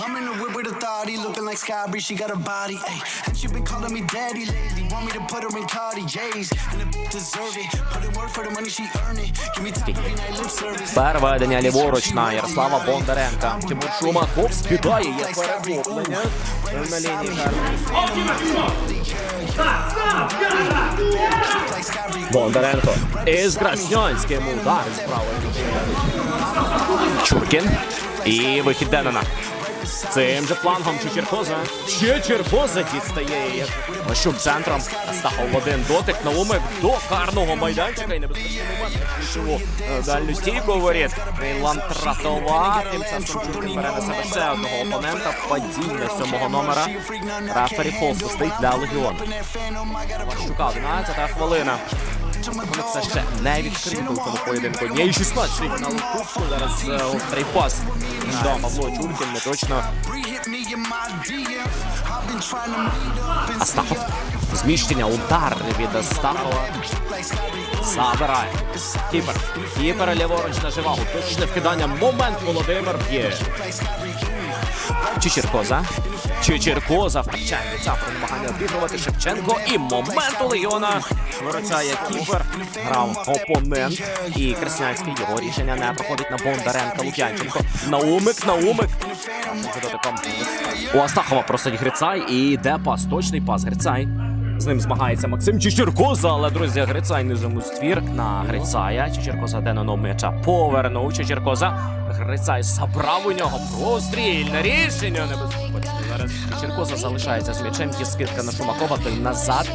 I'm in the whip with authority, looking like Sky she got a body, ayy. And she been calling me daddy lately, want me to put her in Cardi and the deserve it. Put in work for the money she earn it. Give me time every night, lip service. Переведення ліворуч на Ярослава Бондаренка. Тимур Шумаков спідає, є перехоплення. Бондаренко із Краснянським удар з правої. Чуркін. І вихід Денона. Цим же флангом Чечеркоза. Ще Черкоза дістає. її. Центром. Астахов один дотик. Наумик до карного майданчика. І небезпечний момент. Дальню стійку воріт. Ірланд Тратова. Тим часом Чуркін бере на себе ще одного опонента. Падіння сьомого номера. Рефері Фолсу стоїть для Легіону. Ващука 11 хвилина. Вони все ще не відкрили у цьому поєдинку. Ні, 16 фіналу кубку. Зараз е, острий пас. Да, Павло Чуркін не точно. Астахов. Зміщення, удар від Астахова. Забирає. Кіпер. Кіпер ліворуч на живагу. Точне вкидання. Момент Володимир б'є. Чичеркоза. Чичеркоза втрачає про намагання обігрувати Шевченко. І момент у Легіона виручає Кіпер. Грав опонент. І Краснянський його рішення не проходить на Бондаренка Лук'янченко. Наумик, Наумик. У Астахова просить Грицай і йде пас. Точний пас Грицай. З ним змагається Максим Чечеркоза, але друзі, Грицай низом у ствір на Грицая. Чечеркоза де на м'яча повернув Чечеркоза. Грицай забрав у нього прострільне рішення. Небезпечно. Зараз Чечеркоза залишається з м'ячем. Є скидка на Шумакова, той назад.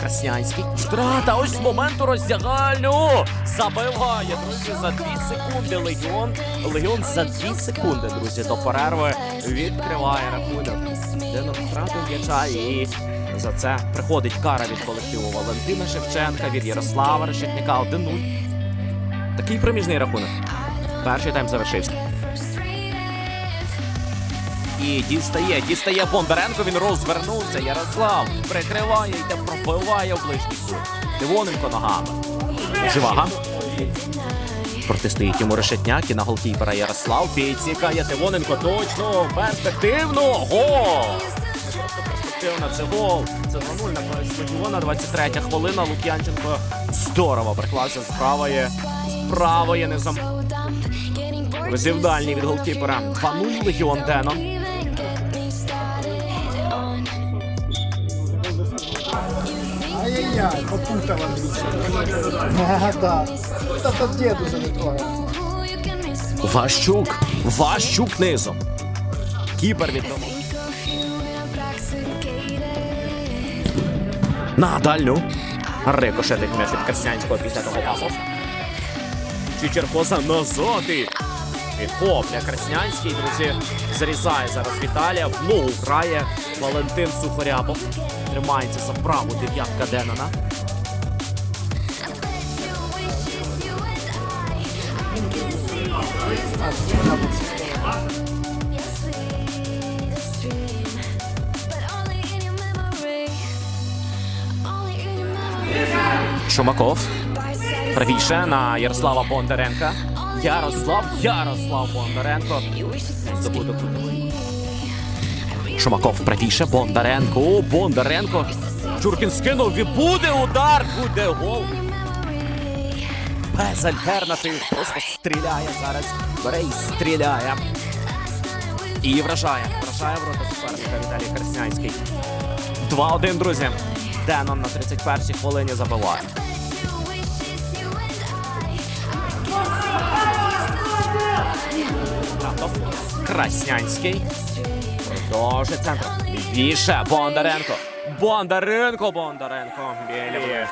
Краснянський. Втрата ось з моменту роздягальну. Забиває, друзі, за 2 секунди. Легіон. Легіон за 2 секунди, друзі, до перерви відкриває рахунок. Денов втратив м'яча і за це приходить кара від колективу Валентина Шевченка, від Ярослава Решетняка 1-0. Такий проміжний рахунок. Перший тайм завершився. І дістає, дістає Бондаренко. Він розвернувся. Ярослав прикриває, йде, пробиває в ближній кут. Дивоненко ногами. Живага. Протистоїть йому Решетняк і на голкіпера Ярослав. Підсікає Тивоненко точно, перспективно. Гол! Перспективно, це гол. Це 2-0 на Легіона. 23 хвилина. Лук'янченко здорово приклався з правої. З правої низом. Висів дальній від голкіпера. 2-0 Легіон Деном. Ай-яй-яй, попутал да. Это тот дед уже не трогает. Ващук. Ващук низом. Кіпер відомо. На дальню. Рикошетить м'яч від Краснянського після того пасу. Чичеркоза назад і Підхоплює Краснянський, друзі. Зрізає зараз Віталія. В ногу грає Валентин Сухорябов. Тримається за праву дев'ятка Денона. Шумаков. Правіше на Ярослава Бондаренка. Ярослав, Ярослав Бондаренко. Забуду. Шумаков правіше. Бондаренко. О, Бондаренко. Чуркін скинув. І буде удар. Буде гол. Без альтернатив. Просто стріляє зараз. Бере і стріляє. І вражає. Вражає ворота суперника Віталій Краснянський. 2-1, друзі. Денон на 31-й хвилині забиває. Краснянський. Продовжує центр. Лівіше. Бондаренко. Бондаренко, Бондаренко. Білі.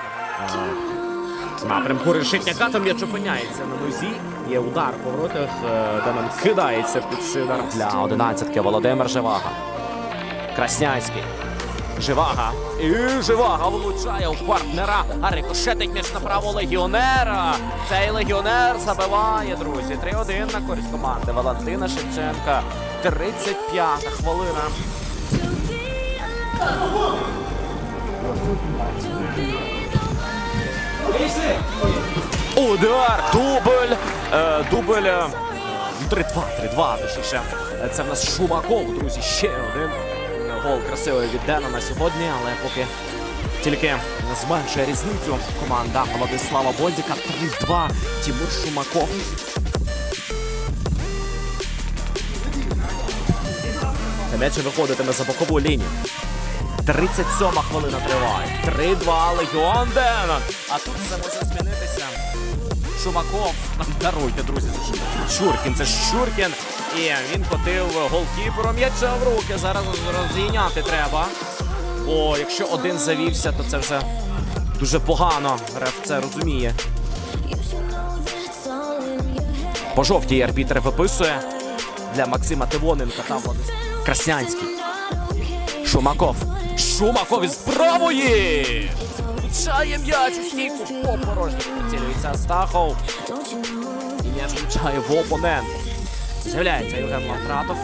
Напрямку решетняка там м'яч опиняється на нозі. Є удар по воротах, е, де нам кидається під сидар для одинадцятки Володимир Живага. Краснянський. Живага. І Живага влучає у партнера. А рикошетить м'яч на право легіонера. Цей легіонер забиває, друзі. 3-1 на користь команди Валентина Шевченка. 35 хвилина. Удар. Дубль. Е, дубль. е, 3-2, 3-2, точніше. Е, Це в нас Шумаков, друзі. Ще один гол красивий від Дена на сьогодні, але поки тільки зменшує різницю команда Владислава Бодзіка. 3-2. Тимур Шумаков. Та м'яч виходитиме за бокову лінію. 37 хвилина триває. 3-2 Легіон Денон. А тут все може змінитися. Шумаков. Даруйте, друзі. це. Це Щуркін. І він котив голкіперу м'яча в руки. Зараз розійняти треба. Бо якщо один завівся, то це вже дуже погано. Реф це розуміє. По жовтій арбітр виписує для Максима Тивоненка та Владислава Краснянський. Шумаков. Шумаков із правої! Влучає м'яч у стійку по порожній. Прицілюється Астахов. І м'яч влучає в опонент. З'являється Євген Латратов.